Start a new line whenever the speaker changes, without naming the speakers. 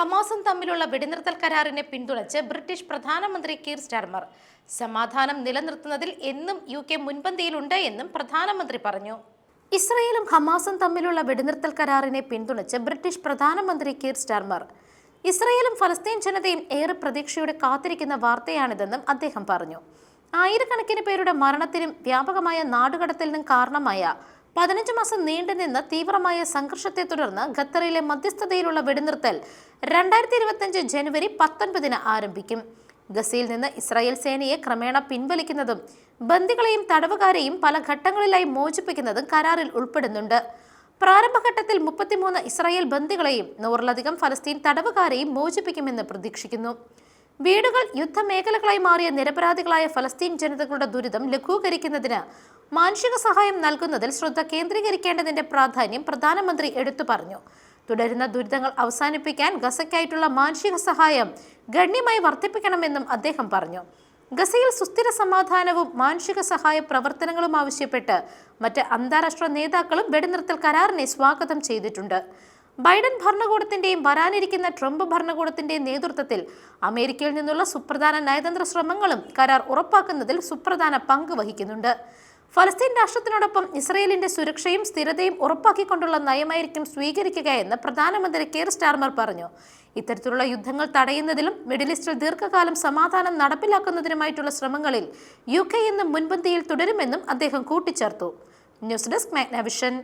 ഹമാസും തമ്മിലുള്ള വെടിനിർത്തൽ കരാറിനെ പിന്തുണച്ച് ബ്രിട്ടീഷ് പ്രധാനമന്ത്രി കീർ സ്റ്റാർമർ. സമാധാനം നിലനിർത്തുന്നതിൽ എന്നും യു കെ മുൻപന്തിയിലുണ്ട് എന്നും പ്രധാനമന്ത്രി പറഞ്ഞു. ഇസ്രയേലും ഹമാസും തമ്മിലുള്ള വെടിനിർത്തൽ കരാറിനെ പിന്തുണച്ച് ബ്രിട്ടീഷ് പ്രധാനമന്ത്രി കീർ സ്റ്റാർമർ. ഇസ്രയേലും ഫലസ്തീൻ ജനതയും ഏറെ പ്രതീക്ഷയോടെ കാത്തിരിക്കുന്ന വാർത്തയാണിതെന്നും അദ്ദേഹം പറഞ്ഞു. ആയിരക്കണക്കിന് പേരുടെ മരണത്തിനും വ്യാപകമായ നാടുകടത്തലിനും കാരണമായ പതിനഞ്ച് മാസം നീണ്ടുനിന്ന തീവ്രമായ സംഘർഷത്തെ തുടർന്ന് ഖത്തറിലെ മധ്യസ്ഥതയിലുള്ള വെടിനിർത്തൽ രണ്ടായിരത്തി ഇരുപത്തിയഞ്ച് ജനുവരി പത്തൊൻപതിന് ആരംഭിക്കും. ഗസയിൽ നിന്ന് ഇസ്രായേൽ സേനയെ ക്രമേണ പിൻവലിക്കുന്നതും ബന്ദികളെയും തടവുകാരെയും പല ഘട്ടങ്ങളിലായി മോചിപ്പിക്കുന്നതും കരാറിൽ ഉൾപ്പെടുന്നുണ്ട്. പ്രാരംഭഘട്ടത്തിൽ മുപ്പത്തിമൂന്ന് ഇസ്രായേൽ ബന്ദികളെയും നൂറിലധികം ഫലസ്തീൻ തടവുകാരെയും മോചിപ്പിക്കുമെന്ന് പ്രതീക്ഷിക്കുന്നു. വീടുകൾ യുദ്ധമേഖലകളായി മാറിയ നിരപരാധികളായ ഫലസ്തീൻ ജനതകളുടെ ദുരിതം ലഘൂകരിക്കുന്നതിന് മാനുഷിക സഹായം നൽകുന്നതിൽ ശ്രദ്ധ കേന്ദ്രീകരിക്കേണ്ടതിന്റെ പ്രാധാന്യം പ്രധാനമന്ത്രി എടുത്തു പറഞ്ഞു. തുടരുന്ന ദുരിതങ്ങൾ അവസാനിപ്പിക്കാൻ ഗസയ്ക്കായിട്ടുള്ള മാനുഷിക സഹായം ഗണ്യമായി വർദ്ധിപ്പിക്കണമെന്നും അദ്ദേഹം പറഞ്ഞു. ഗസയിൽ സുസ്ഥിര സമാധാനവും മാനുഷിക സഹായ പ്രവർത്തനങ്ങളും ആവശ്യപ്പെട്ട് മറ്റ് അന്താരാഷ്ട്ര നേതാക്കളും വെടിനിർത്തൽ കരാറിനെ സ്വാഗതം ചെയ്തിട്ടുണ്ട്. ബൈഡൻ ഭരണകൂടത്തിന്റെയും വരാനിരിക്കുന്ന ട്രംപ് ഭരണകൂടത്തിന്റെയും നേതൃത്വത്തിൽ അമേരിക്കയിൽ നിന്നുള്ള സുപ്രധാന നയതന്ത്ര ശ്രമങ്ങളും കരാർ ഉറപ്പാക്കുന്നതിൽ സുപ്രധാന പങ്ക് വഹിക്കുന്നുണ്ട്. ഫലസ്തീൻ രാഷ്ട്രത്തിനോടൊപ്പം ഇസ്രയേലിന്റെ സുരക്ഷയും സ്ഥിരതയും ഉറപ്പാക്കിക്കൊണ്ടുള്ള നയമായിരിക്കും സ്വീകരിക്കുകയെന്ന് പ്രധാനമന്ത്രി കെയർ സ്റ്റാർമർ പറഞ്ഞു. ഇത്തരത്തിലുള്ള യുദ്ധങ്ങൾ തടയുന്നതിലും മിഡിൽ ഈസ്റ്റിൽ ദീർഘകാലം സമാധാനം നടപ്പിലാക്കുന്നതിനുമായിട്ടുള്ള ശ്രമങ്ങളിൽ യു കെ ഇന്ന് മുൻപന്തിയിൽ തുടരുമെന്നും അദ്ദേഹം കൂട്ടിച്ചേർത്തു. News desk Magnavision.